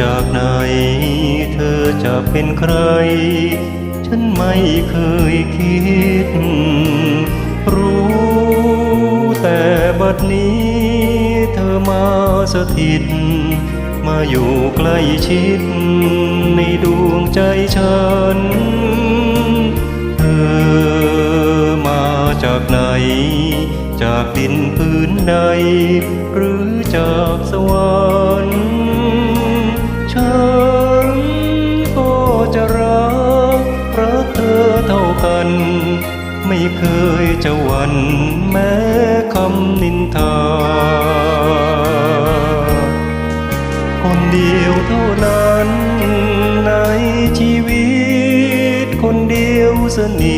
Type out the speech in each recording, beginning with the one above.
จากไหน เธอจะเป็นใคร ฉันไม่เคยคิด รู้แต่บัดนี้ เธอมาสถิต มาอยู่ใกล้ชิด ในดวงใจฉัน เธอมาจากไหน จากดินพื้นใด หรือจากสวรร ไม่เคยจะหวั่นแม้คำนินทา คนเดียวเท่านั้นในชีวิต คนเดียวสนิท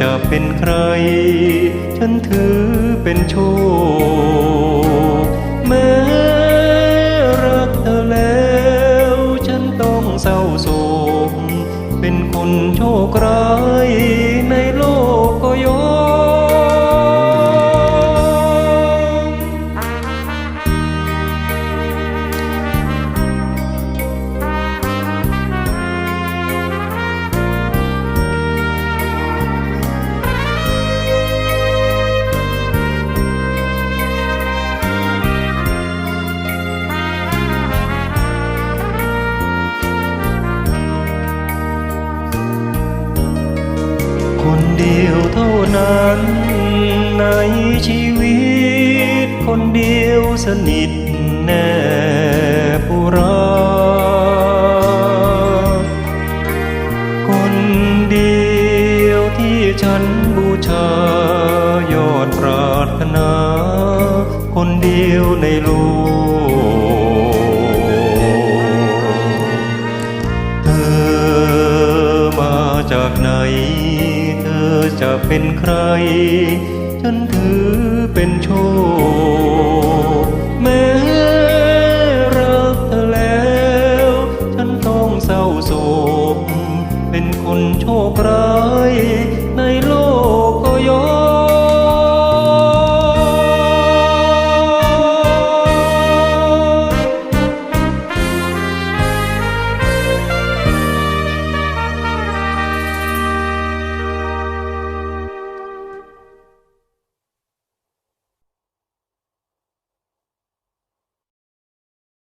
จะเป็นใคร ฉันถือเป็นโชคแม้รักเธอแล้ว ฉันต้องเศร้าโศกเป็นคนโชคร้ายในโลกก็ยอ นั้นในชีวิต คนเดียวสนิทแน่ปุราคนเดียวที่ฉันบูชายอดปรารถนา คนเดียวในโลกเธอมาจากไหน จะเป็นใคร ฉันถือเป็นโชคแม้รักเธอแล้ว ฉันต้องเศร้าโศกเป็นคนโชคร้ายในโลกก็ยอม